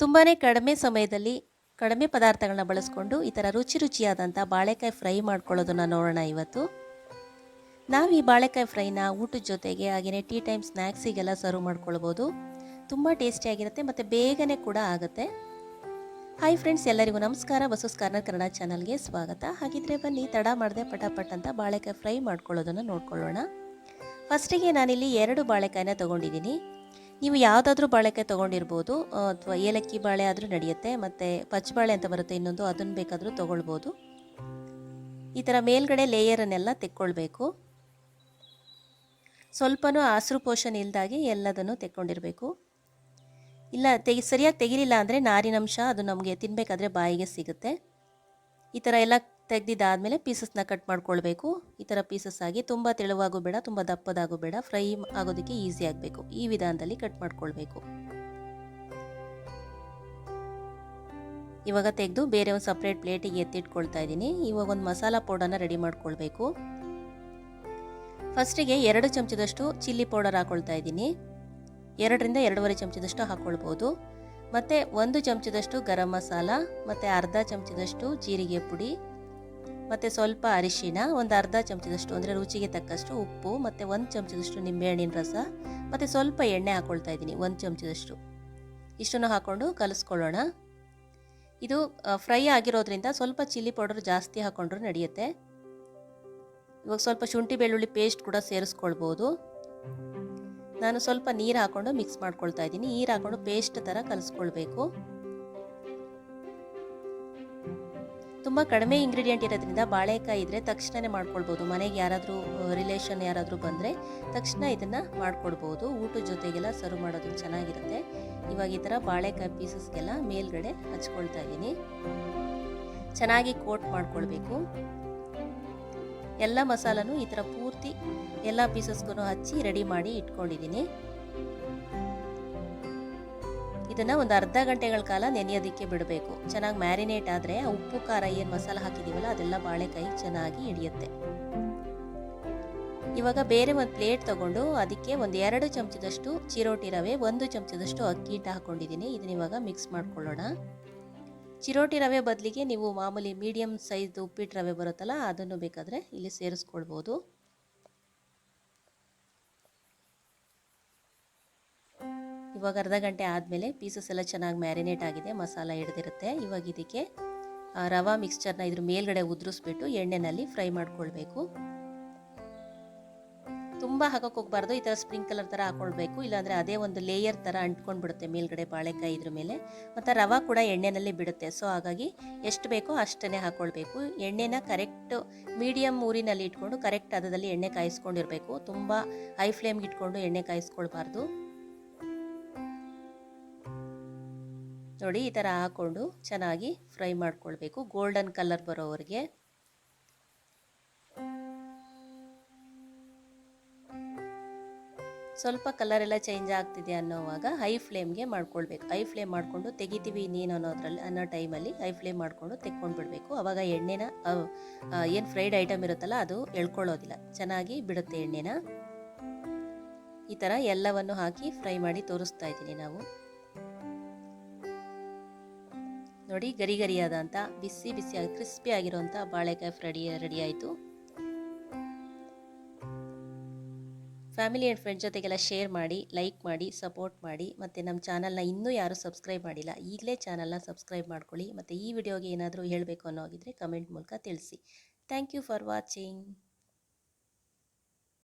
ತುಂಬಾ ಕಡಿಮೆ ಸಮಯದಲ್ಲಿ ಕಡಿಮೆ ಪದಾರ್ಥಗಳನ್ನ ಬಳಸ್ಕೊಂಡು ಈ ಥರ ರುಚಿ ರುಚಿಯಾದಂಥ ಬಾಳೆಕಾಯಿ ಫ್ರೈ ಮಾಡ್ಕೊಳ್ಳೋದನ್ನ ನೋಡೋಣ ಇವತ್ತು. ನಾವು ಈ ಬಾಳೆಕಾಯಿ ಫ್ರೈನ ಊಟದ ಜೊತೆಗೆ ಹಾಗೆಯೇ ಟೀ ಟೈಮ್ ಸ್ನ್ಯಾಕ್ಸಿಗೆಲ್ಲ ಸರ್ವ್ ಮಾಡ್ಕೊಳ್ಬೋದು. ತುಂಬ ಟೇಸ್ಟಿಯಾಗಿರುತ್ತೆ ಮತ್ತು ಬೇಗನೆ ಕೂಡ ಆಗುತ್ತೆ. ಹಾಯ್ ಫ್ರೆಂಡ್ಸ್ ಎಲ್ಲರಿಗೂ ನಮಸ್ಕಾರ. ಬಸೂಸ್ ಕಾರ್ನರ್ ಕನ್ನಡ ಚಾನಲ್ಗೆ ಸ್ವಾಗತ. ಹಾಗಿದ್ರೆ ಬನ್ನಿ, ತಡ ಮಾಡದೆ ಪಟಾಪಟ್ ಅಂತ ಬಾಳೆಕಾಯಿ ಫ್ರೈ ಮಾಡ್ಕೊಳ್ಳೋದನ್ನು ನೋಡ್ಕೊಳ್ಳೋಣ. ಫಸ್ಟಿಗೆ ನಾನಿಲ್ಲಿ ಎರಡು ಬಾಳೆಕಾಯಿನ ತೊಗೊಂಡಿದ್ದೀನಿ. ನೀವು ಯಾವುದಾದ್ರೂ ಬಾಳೆಕಾಯಿ ತೊಗೊಂಡಿರ್ಬೋದು ಅಥವಾ ಏಲಕ್ಕಿ ಬಾಳೆ ಆದರೂ ನಡೆಯುತ್ತೆ, ಮತ್ತು ಪಚ್ಚಬಾಳೆ ಅಂತ ಬರುತ್ತೆ ಇನ್ನೊಂದು, ಅದನ್ನು ಬೇಕಾದರೂ ತೊಗೊಳ್ಬೋದು. ಈ ಥರ ಮೇಲ್ಗಡೆ ಲೇಯರನ್ನೆಲ್ಲ ತೆಕ್ಕೊಳ್ಬೇಕು. ಸ್ವಲ್ಪನೂ ಹಸಿರು ಪೋಷನ್ ಇಲ್ದಾಗೆ ಎಲ್ಲದನ್ನು ತೆಕ್ಕೊಂಡಿರಬೇಕು. ಇಲ್ಲ, ತೆಗಿ, ಸರಿಯಾಗಿ ತೆಗಿಲಿಲ್ಲ ಅಂದರೆ ನಾರಿನಂಶ ಅದು ನಮಗೆ ತಿನ್ನಬೇಕಾದ್ರೆ ಬಾಯಿಗೆ ಸಿಗುತ್ತೆ. ಈ ಥರ ಎಲ್ಲ ತೆಗೆದಿದ್ದಾದಮೇಲೆ ಪೀಸಸ್ನ ಕಟ್ ಮಾಡ್ಕೊಳ್ಬೇಕು. ಈ ಥರ ಪೀಸಸ್ ಆಗಿ ತುಂಬ ತೆಳುವಾಗೂ ಬೇಡ, ತುಂಬ ದಪ್ಪದಾಗೂ ಬೇಡ. ಫ್ರೈ ಆಗೋದಕ್ಕೆ ಈಸಿ ಆಗಬೇಕು. ಈ ವಿಧಾನದಲ್ಲಿ ಕಟ್ ಮಾಡ್ಕೊಳ್ಬೇಕು. ಇವಾಗ ತೆಗೆದು ಬೇರೆ ಒಂದು ಸಪ್ರೇಟ್ ಪ್ಲೇಟಿಗೆ ಎತ್ತಿಟ್ಕೊಳ್ತಾ ಇದ್ದೀನಿ. ಇವಾಗ ಒಂದು ಮಸಾಲ ಪೌಡರ್ನ ರೆಡಿ ಮಾಡ್ಕೊಳ್ಬೇಕು. ಫಸ್ಟಿಗೆ ಎರಡು ಚಮಚದಷ್ಟು ಚಿಲ್ಲಿ ಪೌಡರ್ ಹಾಕೊಳ್ತಾ ಇದ್ದೀನಿ. ಎರಡರಿಂದ ಎರಡೂವರೆ ಚಮಚದಷ್ಟು ಹಾಕ್ಕೊಳ್ಬೋದು ಮತ್ತು ಒಂದು ಚಮಚದಷ್ಟು ಗರಂ ಮಸಾಲ, ಮತ್ತು ಅರ್ಧ ಚಮಚದಷ್ಟು ಜೀರಿಗೆ ಪುಡಿ ಮತ್ತು ಸ್ವಲ್ಪ ಅರಿಶಿನ, ಒಂದು ಅರ್ಧ ಚಮಚದಷ್ಟು, ಅಂದರೆ ರುಚಿಗೆ ತಕ್ಕಷ್ಟು ಉಪ್ಪು, ಮತ್ತು ಒಂದು ಚಮಚದಷ್ಟು ನಿಂಬೆಹಣ್ಣಿನ ರಸ, ಮತ್ತು ಸ್ವಲ್ಪ ಎಣ್ಣೆ ಹಾಕ್ಕೊಳ್ತಾ ಇದ್ದೀನಿ, ಒಂದು ಚಮಚದಷ್ಟು. ಇಷ್ಟನ್ನು ಹಾಕ್ಕೊಂಡು ಕಲಿಸ್ಕೊಳ್ಳೋಣ. ಇದು ಫ್ರೈ ಆಗಿರೋದ್ರಿಂದ ಸ್ವಲ್ಪ ಚಿಲ್ಲಿ ಪೌಡರ್ ಜಾಸ್ತಿ ಹಾಕ್ಕೊಂಡ್ರೂ ನಡೆಯುತ್ತೆ. ಇವಾಗ ಸ್ವಲ್ಪ ಶುಂಠಿ ಬೆಳ್ಳುಳ್ಳಿ ಪೇಸ್ಟ್ ಕೂಡ ಸೇರಿಸ್ಕೊಳ್ಬೋದು. ನಾನು ಸ್ವಲ್ಪ ನೀರು ಹಾಕ್ಕೊಂಡು ಮಿಕ್ಸ್ ಮಾಡ್ಕೊಳ್ತಾ ಇದ್ದೀನಿ, ನೀರು ಹಾಕ್ಕೊಂಡು ಪೇಸ್ಟ್ ಥರ ಕಲಿಸ್ಕೊಳ್ಬೇಕು. ತುಂಬ ಕಡಿಮೆ ಇಂಗ್ರೀಡಿಯೆಂಟ್ ಇರೋದ್ರಿಂದ ಬಾಳೆಕಾಯಿ ಇದ್ದರೆ ತಕ್ಷಣನೇ ಮಾಡ್ಕೊಳ್ಬೋದು. ಮನೆಗೆ ಯಾರಾದರೂ ರಿಲೇಷನ್ ಯಾರಾದರೂ ಬಂದರೆ ತಕ್ಷಣ ಇದನ್ನು ಮಾಡ್ಕೊಡ್ಬೋದು. ಊಟದ ಜೊತೆಗೆಲ್ಲ ಸರ್ವ್ ಮಾಡೋದು ಚೆನ್ನಾಗಿರುತ್ತೆ. ಇವಾಗ ಈ ಥರ ಬಾಳೆಕಾಯಿ ಪೀಸಸ್ಗೆಲ್ಲ ಮೇಲ್ಗಡೆ ಹಚ್ಕೊಳ್ತಾ ಇದ್ದೀನಿ. ಚೆನ್ನಾಗಿ ಕೋಟ್ ಮಾಡ್ಕೊಳ್ಬೇಕು. ಎಲ್ಲ ಮಸಾಲನೂ ಈ ಥರ ಪೂರ್ತಿ ಎಲ್ಲ ಪೀಸಸ್ಗೂ ಹಚ್ಚಿ ರೆಡಿ ಮಾಡಿ ಇಟ್ಕೊಂಡಿದ್ದೀನಿ. ಇದನ್ನು ಒಂದು ಅರ್ಧ ಗಂಟೆಗಳ ಕಾಲ ನೆನೆಯೋದಕ್ಕೆ ಬಿಡಬೇಕು. ಚೆನ್ನಾಗಿ ಮ್ಯಾರಿನೇಟ್ ಆದರೆ ಉಪ್ಪು, ಖಾರ ಏನು ಮಸಾಲ ಹಾಕಿದ್ದೀವಲ್ಲ ಅದೆಲ್ಲ ಬಾಳೆಕಾಯಿ ಚೆನ್ನಾಗಿ ಹಿಡಿಯುತ್ತೆ. ಇವಾಗ ಬೇರೆ ಒಂದು ಪ್ಲೇಟ್ ತಗೊಂಡು ಅದಕ್ಕೆ ಒಂದು ಎರಡು ಚಮಚದಷ್ಟು ಚಿರೋಟಿ ರವೆ, ಒಂದು ಚಮಚದಷ್ಟು ಅಕ್ಕಿ ಹಿಟ್ಟು ಹಾಕ್ಕೊಂಡಿದ್ದೀನಿ ಇದನ್ನ ಇವಾಗ ಮಿಕ್ಸ್ ಮಾಡ್ಕೊಳ್ಳೋಣ. ಚಿರೋಟಿ ರವೆ ಬದಲಿಗೆ ನೀವು ಮಾಮೂಲಿ ಮೀಡಿಯಮ್ ಸೈಜ್ ಉಪ್ಪಿಟ್ಟು ರವೆ ಬರುತ್ತಲ್ಲ ಅದನ್ನು ಬೇಕಾದರೆ ಇಲ್ಲಿ ಸೇರಿಸ್ಕೊಳ್ಬೋದು. ಇವಾಗ ಅರ್ಧ ಗಂಟೆ ಆದಮೇಲೆ ಪೀಸಸ್ ಎಲ್ಲ ಚೆನ್ನಾಗಿ ಮ್ಯಾರಿನೇಟ್ ಆಗಿದೆ, ಮಸಾಲ ಹಿಡ್ದಿರುತ್ತೆ. ಇವಾಗ ಇದಕ್ಕೆ ರವಾ ಮಿಕ್ಸ್ಚರ್ನ ಇದ್ರ ಮೇಲ್ಗಡೆ ಉದುರಿಸ್ಬಿಟ್ಟು ಎಣ್ಣೆನಲ್ಲಿ ಫ್ರೈ ಮಾಡ್ಕೊಳ್ಬೇಕು. ತುಂಬ ಹಾಕೋಕೆ ಹೋಗ್ಬಾರ್ದು, ಈ ಥರ ಸ್ಪ್ರಿಂಕಲರ್ ಥರ ಹಾಕೊಳ್ಬೇಕು. ಇಲ್ಲಾಂದರೆ ಅದೇ ಒಂದು ಲೇಯರ್ ಥರ ಅಂಟ್ಕೊಂಡ್ಬಿಡುತ್ತೆ ಮೇಲ್ಗಡೆ ಬಾಳೆಕಾಯಿ ಇದ್ರ ಮೇಲೆ. ಮತ್ತು ರವಾ ಕೂಡ ಎಣ್ಣೆನಲ್ಲಿ ಬಿಡುತ್ತೆ, ಸೊ ಹಾಗಾಗಿ ಎಷ್ಟು ಬೇಕೋ ಅಷ್ಟನ್ನೇ ಹಾಕ್ಕೊಳ್ಬೇಕು ಎಣ್ಣೆನ ಕರೆಕ್ಟ್ ಮೀಡಿಯಮ್ ಊರಿನಲ್ಲಿ ಇಟ್ಕೊಂಡು ಕರೆಕ್ಟ್ ಅದರಲ್ಲಿ ಎಣ್ಣೆ ಕಾಯಿಸ್ಕೊಂಡಿರಬೇಕು. ತುಂಬ ಹೈ ಫ್ಲೇಮ್ಗೆ ಇಟ್ಕೊಂಡು ಎಣ್ಣೆ ಕಾಯಿಸ್ಕೊಳ್ಬಾರ್ದು. ನೋಡಿ, ಈ ಥರ ಹಾಕ್ಕೊಂಡು ಚೆನ್ನಾಗಿ ಫ್ರೈ ಮಾಡ್ಕೊಳ್ಬೇಕು. ಗೋಲ್ಡನ್ ಕಲರ್ ಬರೋವರೆಗೆ. ಸ್ವಲ್ಪ ಕಲರ್ ಎಲ್ಲ ಚೇಂಜ್ ಆಗ್ತಿದೆ ಅನ್ನೋವಾಗ ಹೈ ಫ್ಲೇಮ್ಗೆ ಮಾಡ್ಕೊಳ್ಬೇಕು. ಹೈ ಫ್ಲೇಮ್ ಮಾಡಿಕೊಂಡು ತೆಗಿತೀವಿ ಇನ್ನೇನು ಅನ್ನೋದ್ರಲ್ಲಿ, ಅನ್ನೋ ಟೈಮಲ್ಲಿ ಹೈ ಫ್ಲೇಮ್ ಮಾಡಿಕೊಂಡು ತೆಕ್ಕೊಂಡು ಬಿಡಬೇಕು ಆವಾಗ ಎಣ್ಣೆನ ಏನು ಫ್ರೈಡ್ ಐಟಮ್ ಇರುತ್ತಲ್ಲ ಅದು ಎಳ್ಕೊಳ್ಳೋದಿಲ್ಲ. ಚೆನ್ನಾಗಿ ಬಿಡುತ್ತೆ ಎಣ್ಣೆನ. ಈ ಥರ ಎಲ್ಲವನ್ನು ಹಾಕಿ ಫ್ರೈ ಮಾಡಿ ತೋರಿಸ್ತಾ ಇದ್ದೀನಿ ನಾವು. ನೋಡಿ ಗರಿ ಗರಿಯಾದಂಥ ಬಿಸಿ ಬಿಸಿಯಾಗಿ, ಕ್ರಿಸ್ಪಿ ಆಗಿರೋಂಥ ಬಾಳೆಕಾಯಿ ಫ್ರೈ ರೆಡಿ ಆಯಿತು. ಫ್ಯಾಮಿಲಿ ಆ್ಯಂಡ್ ಫ್ರೆಂಡ್ಸ್ ಜೊತೆಗೆಲ್ಲ ಶೇರ್ ಮಾಡಿ ಲೈಕ್ ಮಾಡಿ ಸಪೋರ್ಟ್ ಮಾಡಿ, ಮತ್ತು ನಮ್ಮ ಚಾನಲ್ನ ಇನ್ನೂ ಯಾರೂ ಸಬ್ಸ್ಕ್ರೈಬ್ ಮಾಡಿಲ್ಲ, ಈಗಲೇ ಚಾನಲ್ನ ಸಬ್ಸ್ಕ್ರೈಬ್ ಮಾಡ್ಕೊಳ್ಳಿ, ಮತ್ತು ಈ ವಿಡಿಯೋಗೆ ಏನಾದರೂ ಹೇಳಬೇಕು ಅನ್ನೋ ಆಗಿದ್ರೆ ಕಮೆಂಟ್ ಮೂಲಕ ತಿಳಿಸಿ. Thank you for watching